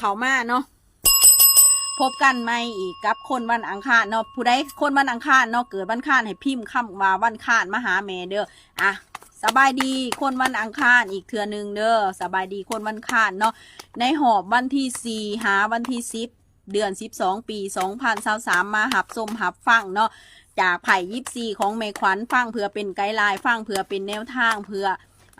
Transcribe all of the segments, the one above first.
เขามาเนาะพบกันไหมอีกกับคนวันอังคารเนาะผู้ใดคนวันอังคารเนาะเกิดวันอังคารให้พิมพ์คำว่าวันอังคารมาหาแม่เด้ออะสบายดีคนวันอังคารอีกเทื่อนึงเด้อสบายดีคนวันอังคารเนาะในหอบวันที่สี่หาวันที่สิบเดือนสิบสองปีสองพันสามมาหับสมหับฟังเนาะจากไผ่ยิบซีของเมขวัญฟังเพื่อเป็นไกด์ไลน์ฟังเพื่อเป็นแนวทางเพื่อ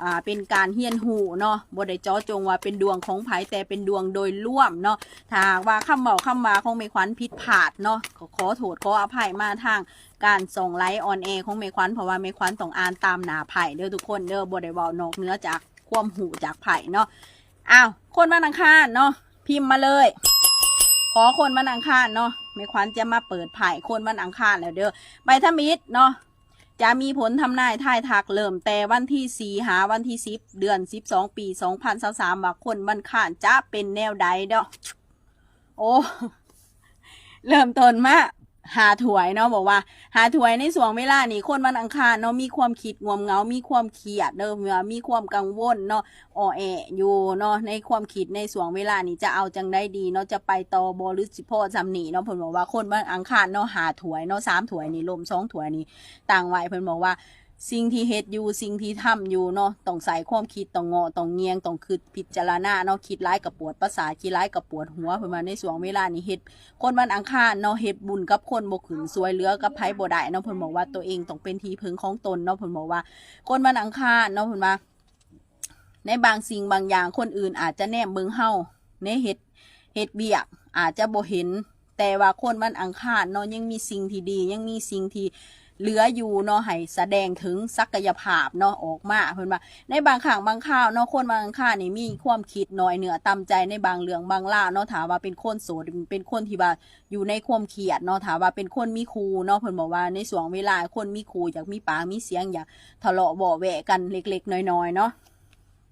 อ่าเป็นการเฮียนหูเนาะบ่ได้เจาะจงว่าเป็นดวงของไผแต่เป็นดวงโดยร่วมเนาะถ้าว่าคำเบาคำว่าของเมขวัญผิดพลาดเนาะขอขอโทษขออภัยมาทางการส่งไลฟ์ออนแอร์ของเมขวัญเพราะว่าเมขวัญต้องอ่านตามหนาไผ่เด้อทุกคนเด้อบ่ได้เว้านอกเนื้อจากความหูจากไผ่เนาะอ้าวคนวันอังคารเนาะพิมพ์มาเลย ขอคนวันอังคารเนาะเมขวัญจะมาเปิดไผ่คนวันอังคารแล้วเด้อใบทมิตรเนาะ จะมีผลทำนายทายทักเริ่มแต่วันที่สี่หาวันที่สิบเดือนสิบสองปีสองพันสาสามว่าคนวันขานจะเป็นแนวใดเด้อโอ้ เริ่มต้นมา หาถวยเนาะบอกว่า หาถวยในส่วงเวลานี่คนวันอังคารเนาะมีความคิดงวมเงา มีความเครียดเดิมมีความกังวลเนาะอ่อแออยู่เนาะในความคิดในส่วงเวลานี่จะเอาจังได้ดีเนาะจะไปต่อบหรือสิพ่อจำหนีเนาะเพิ่นบอกว่าคนวันอังคารเนาะหาถวยเนาะสามถวยนี่ลมสองถวยนี่ต่างวัยเพิ่นบอกว่า สิ่งที่เฮ็ดอยู่สิ่งที่ทำอยู่เนาะต้องใส่ความคิดต้องงอต้องเงียงต้องคิดพิจารณาเนาะคิดร้ายกับปวดประสาทคิดร้ายกับปวดหัวเพิ่นมาในช่วงเวลานี้เฮ็ดคนวันอังคารเนาะเฮ็ดบุญกับคนบ่ขึ้นสวยเหลือกับไผบ่ได้เนาะเพิ่นบอกว่าตัวเองต้องเป็นที่พึงของตนเนาะเพิ่นบอกว่า คนวันอังคารเนาะเพิ่นว่าในบางสิ่งบางอย่างคนอื่นอาจจะแนมเบิ่งเฮาในเฮ็ดเฮ็ดเบียกอาจจะบ่เห็น แต่ว่าคนวันอังคารเนาะยังมีสิ่งที่ดี ยังมีสิ่งที่เหลืออยู่เนาะให้แสดงถึงศักยภาพเนาะออกมาเพิ่นว่าในบางครั้งบางคราวเนาะคนบางครั้งนี่มีความคิดน้อยเหนือต่ำใจในบางเรื่องบางล่าวเนาะถามว่าเป็นคนโสดเป็นคนที่ว่าอยู่ในความเครียดเนาะถามว่าเป็นคนมีครูเนาะเพิ่นบอกว่าในช่วงเวลาคนมีครูอยากมีปากมีเสียงอยากทะเลาะเบาแหวะกันเล็กๆน้อยๆเนาะ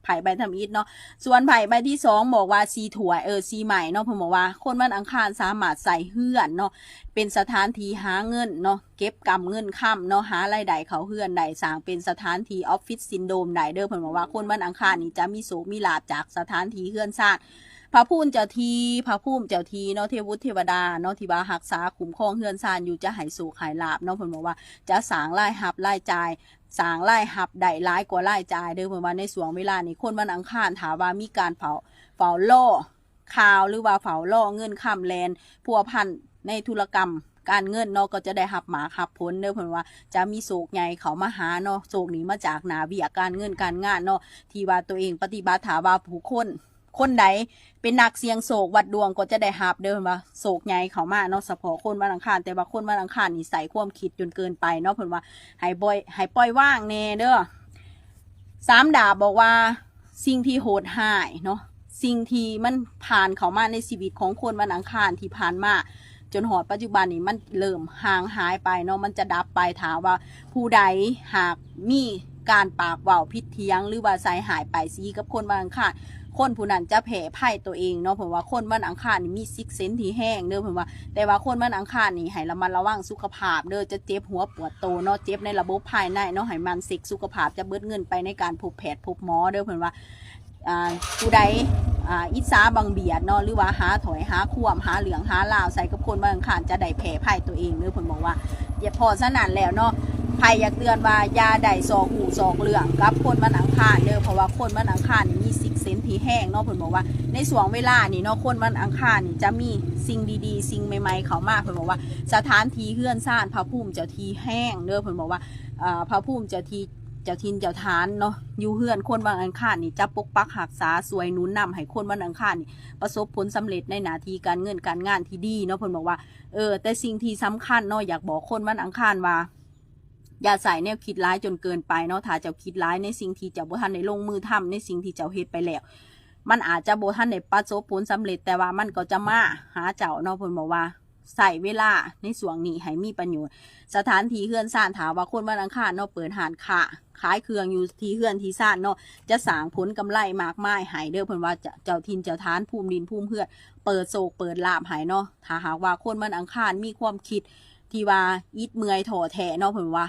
ผ่ใบทำอิฐเนาะส่วนไผ่ใบที่สองบอกว่าซีถั่วเออซีใหม่เนาะผมบอกว่า คนวันอังคารสามารถใส่เฮือนเนาะเป็นสถานที่หาเงินเนาะเก็บกำเงินค่ำเนาะหารายได้เขาเฮือนใดสร้างเป็นสถานที่ออฟฟิศซินโดมใดเด้อผมบอกว่าคนวันอังคารนี่จะมีโสมีลาบจากสถานที่เฮือนสร้าด พระพูนเจ้าทีพระภูมเจ้าทีเนาะเทวุฒิเทวดาเนาะที่ว่ารักษาคุ้มครองเฮือนซานอยู่จะให้สู่ขายลาบเนาะเพิ่นบอกว่าจะสางรายหับรายจ่ายสางรายหับได้หลายกว่ารายจ่ายเด้อเพิ่นว่าในส่วงเวลานี้คนวันอังคารถามว่ามีการเผาเฝ้าล่อข่าวหรือว่าเฝ้าล่อเงินข้ามแลนพัวพันในธุรกรรมการเงินเนาะก็จะได้หับหมาหับผลเด้อเพิ่นว่าจะมีโศกใหญ่เขามาหาเนาะโศกนี้มาจากหนาเบียการเงินการงานเนาะที่ว่าตัวเองปฏิบัติถาว่าผู้คน คนใดเป็นนักเสียงโศกวัดดวงก็จะได้หับเดินว่าโศกใหญ่เขามาเนาะเฉพาะคนวันอังคารแต่ว่าคนวันอังคารนี่ใส่ความคิดจนเกินไปเนาะเพิ่นว่าให้ปล่อยให้ปล่อยว่างแน่เด้อสามดาบบอกว่าสิ่งที่โหดหายเนาะสิ่งที่มันผ่านเขามาในชีวิตของคนวันอังคารที่ผ่านมาจนหอดปัจจุบันนี้มันเริ่มห่างหายไปเนาะมันจะดับไปถามว่า ผู้ใดหากมีการปากเว้าพิษเทียง หรือว่าใส่หายไปซีกับคนวันอังคาร คนผู้นั้นจะแผ่ไพ่ตัวเองเนาะผมว่าคนวันอังคารนี่มีซิกเซนที่แห้งเด้อผมว่า แต่ว่าคนวันอังคารนี่ให้ระมัดระวังสุขภาพเด้อจะเจ็บหัวปวดโตเนาะเจ็บในระบบภายในเนาะให้มันเซ็กสุขภาพจะเบิดเงินไปในการพบแพทย์พบหมอเด้อผมว่าอ่าผู้ใดอ่าอิสาบังเบียดเนาะหรือว่าหาถอยหาควมหาเหลืองหาลาวใส่กับคนบางขานจะได้แผ่ไพ่ตัวเองเนื้อผลบอกว่าอย่าพอสนั่นแล้วเนาะ ไพ่อยากเตือนว่ายาได้ซอกหูซอกเหลืองกับคนมันอังคารเด้อเพราะว่าคนมันอังคารนี่มีสิกเซนที่แห้งเนาะผลบอกว่าในส่วงเวลานี่เนาะคนมันอังคารนี่จะมีสิ่งดีๆ สิ่งใหม่ๆ เขามาผลบอกว่า สถานที่เฮือนซ่านพระภูมิเจ้าทีแห้งเด้อผลบอกว่าอ่าพระภูมิเจ้าทีเจ้าทินเจ้าทานเนาะอยู่เฮือนคนบางอังคารนี่จะปกปักหักษาสวยนุนนำให้คนบางอังคารนี่ประสบผลสำเร็จในหน้าที่การเงินการงานที่ดีเนาะเพิ่นบอกว่าเออแต่สิ่งที่สำคัญเนาะอยากบอกคนบางอังคารว่า อย่าใส่แนวคิดร้ายจนเกินไปเนาะถ้าเจ้าคิดร้ายในสิ่งที่เจ้าบ่ทันได้ลงมือทำในสิ่งที่เจ้าเฮ็ดไปแล้วมันอาจจะบ่ทันได้ประสบผลสำเร็จแต่ว่ามันก็จะมาหาเจ้าเนาะเพิ่นบอกว่าใส่เวลาในส่วงนี้ให้มีประโยชน์ สถานที่เฮือนซ่านถามว่าคนวันอังคารเนาะเปิดหานค้าขายเครื่องอยู่ที่เฮือนที่ซ่านเนาะจะสางผลกำไรมากมายหายเด้อเพิ่นว่าจะเจ้าทินเจ้าทานภูมิดินภูมิเพื่อนเปิดโศกเปิดลาบหายเนาะถ้าหากว่าคนวันอังคารมีความคิดที่ว่าอิดเมื่อยถอแท้เนาะเพิ่นว่า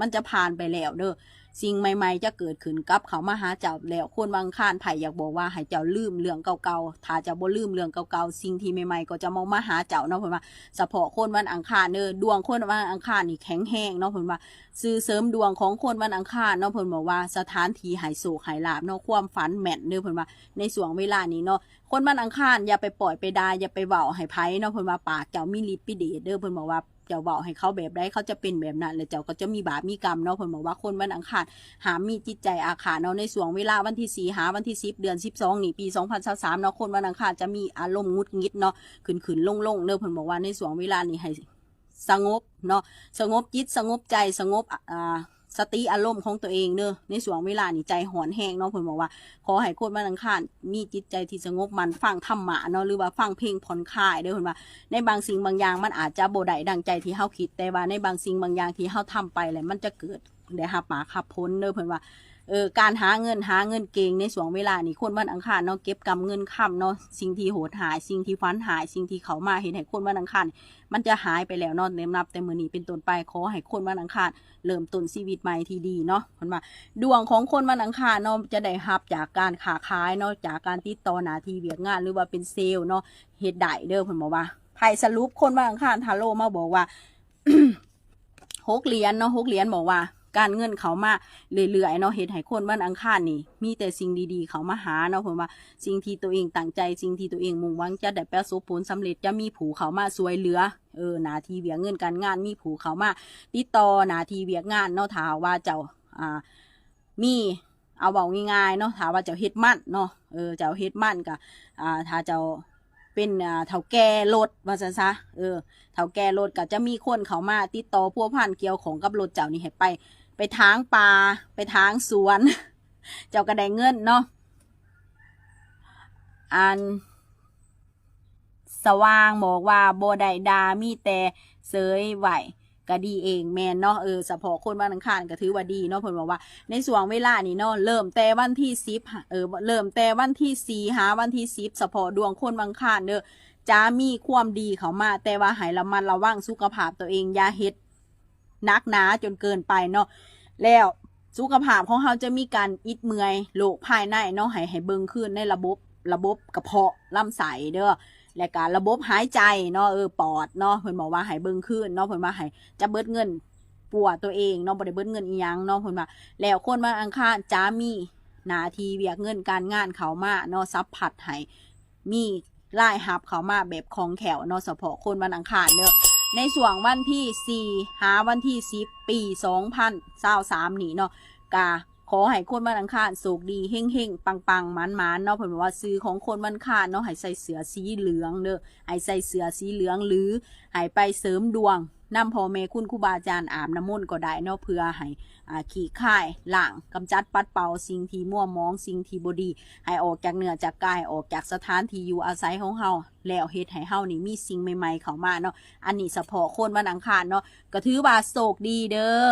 มันจะผ่านไปแล้วเด้อสิ่งใหม่ ๆ จะเกิดขึ้นกับเขามาหาเจ้าแล้วคนบางข้านไผ่อยากบอกว่าให้เจ้าลืมเรื่องเก่าๆถ้าเจะบ่ลืมเรื่องเก่าๆสิ่งที่ใหม่ๆก็จะมามาหาเจ้าเนาะเพิ่นว่าเฉพาะคนวันอังคารเด้อดวงคนวันอังคารนี่แข็งแรงเนาะเพิ่นว่าซื้อเสริมดวงของคนวันอังคารเนาะเพิ่นบอกว่าสถานที่หายโศกหายลาบเนาะความฝันแม่นเด้อเพิ่นว่าในช่วงเวลานี้เนาะคนวันอังคารอย่าไปปล่อยไปดาอย่าไปเว้าให้ไผเนาะเพิ่นว่าปากเจ้ามีฤทธิ์ปิเดชเด้อเพิ่นบอกว่า เจ้าเบาให้เขาแบบได้เขาจะเป็นแบบนั้นแล้วเจ้าก็จะมีบาปมีกรรมเนาะเพิ่นบอกว่าคนวันอังคารหามมีจิตใจอาฆาตเนาะในส่วงเวลาวันที่สี่หาวันที่สิบเดือนสิบสองนี่ปีสองพันสามเนาะคนวันอังคารจะมีอารมณ์งุดงิดเนาะขึ้นขึ้นลงลงเนาะเพิ่นบอกว่าในส่วงเวลานี้ให้สงบเนาะสงบจิตสงบใจสงบอ่า สติอารมณ์ของตัวเองเนอะในส่วงเวลานี่ใจหอนแห้งเนาะผมบอกว่า ขอให้โคนวันอังคารมีจิตใจที่สงบมันฟังธรรมะเนาะหรือว่าฟังเพลงผ่อนคลายเด้อผมว่า ในบางสิ่งบางอย่างมันอาจจะบ่ได้ดังใจที่เฮาคิดแต่ว่าในบางสิ่งบางอย่างที่เฮาทำไปแหละมันจะเกิดได้หับมาขับพ้นเด้อะผมว่า เออการหาเงินหาเงินเก่งในช่วงเวลานี้คนวันอังคารเนาะเก็บกำเงินค่ำเนาะสิ่งที่โหดหายสิ่งที่ฟันหายสิ่งที่เขามาเห็นให้คนวันอังคารมันจะหายไปแล้วเนาะเต็มนับแต่มือนี้เป็นต้นไปขอให้คนวันอังคารเริ่มต้นชีวิตใหม่ที่ดีเนาะเพิ่นว่าดวงของคนวันอังคารเนาะจะได้รับจากการค้าขายเนาะจากการติดต่อหนาทีเวียกงาน หรือว่าเป็นเซลล์เนาะเฮ็ดได้เด้อเพิ่นบอกว่าไพ่สรุปคนวันอังคารทาโร่มาบอกว่าหกเหรียญเนาะหกเหรียญบอกว่า การเงินเขามาเรื่อยๆเนาะเฮ็ดให้คนวันอังคารนี่ มีแต่สิ่งดีๆ เขามาหาเนาะเพิ่นว่าสิ่งที่ตัวเองตั้งใจสิ่งที่ตัวเองมุ่งหวังจะได้ประสบผลสำเร็จจะมีผู้เขามาช่วยเหลือเออหนาทีเวียกเงินการงานมีผู้เขามาติดต่อหนาทีเวียกงานเนาะถาว่าเจ้าอ่ามีเอาเบาง่ายๆเนาะถ้าว่าเจ้าเฮ็ดมั่นเนาะเออเจ้าเฮ็ดมั่นก็อ่าถ้าเจ้าเป็นอ่าเฒ่าแก่รถว่าซั่นซะเออเฒ่าแก่รถก็จะมีคนเขามาติดต่อพัวพันเกี่ยวของกับรถเจ้านี่ให้ไป ไปทางป่าไปทางสวน เจ้าก็ไดเงินเนาะอัน สว่างบอกว่าโบไดดามีแต่เสยไหวก็ดีเองแมนเนาะเออเฉพาะคนวันอังคารก็ถือว่าดีเนาะเพิ่นบอกว่าในส่วงเวลานี้เนาะเริ่มแต่วันที่สิบเออเริ่มแต่วันที่สี่หาวันที่สิบเฉพาะดวงคนวันอังคารเด้อจะมีความดีเขามา แต่ว่าให้ระมัดระวังสุขภาพตัวเองอย่าเฮ็ด นักหนาจนเกินไปเนาะแล้วสุขภาพของเราจะมีการอิดเมื่อยโรคภายในเนาะให้ให้เบิ่งขึ้นในระบบระบบกระเพาะลำไส้เด้อและการระบบหายใจเนาะเออปอดเนาะเพิ่นบอกว่าให้เบิ่งขึ้นเนาะเพิ่นว่าให้จะเบิดเงินปัวตัวเองเนาะบ่ได้เบิดเงินอีหยังเนาะเพิ่นว่าแล้วคนวันอังคารจะมีหนาทีเวียกเงินการงานเขามาเนาะซับผัดให้มีรายหับเขามาแบบของแขวเนาะเฉพาะคนวันอังคารเด้อ ในส่วงวันที่ 4 หาวันที่ 10 ปี 2023นี่เนาะกาขอให้คนวันอังคารสุขดีเฮ่งเฮงปังปังมันมันเนาะผมบอกว่าซื้อของคนวันอังคารเนาะให้ใส่เสื้อสีเหลืองเด้อให้ใส่เสื้อสีเหลืองหรือให้ไปเสริมดวง นำพ่อแม่คุณครูบาอาจารย์อาบน้ำมนต์ก็ได้เนาะเพื่อให้อ่าขี้ค่ายล่างกำจัดปัดเป่าสิ่งที่มั่วมองสิ่งที่บดี ให้ออกจากเนื้อจากกายออกจากสถานที่อยู่อาศัยของเฮาแล้วเฮ็ดให้เฮานี่มีสิ่งใหม่ๆเข้ามาเนาะอันนี้เฉพาะคนวันอังคารเนาะก็ถือว่าโชคดีเด้อ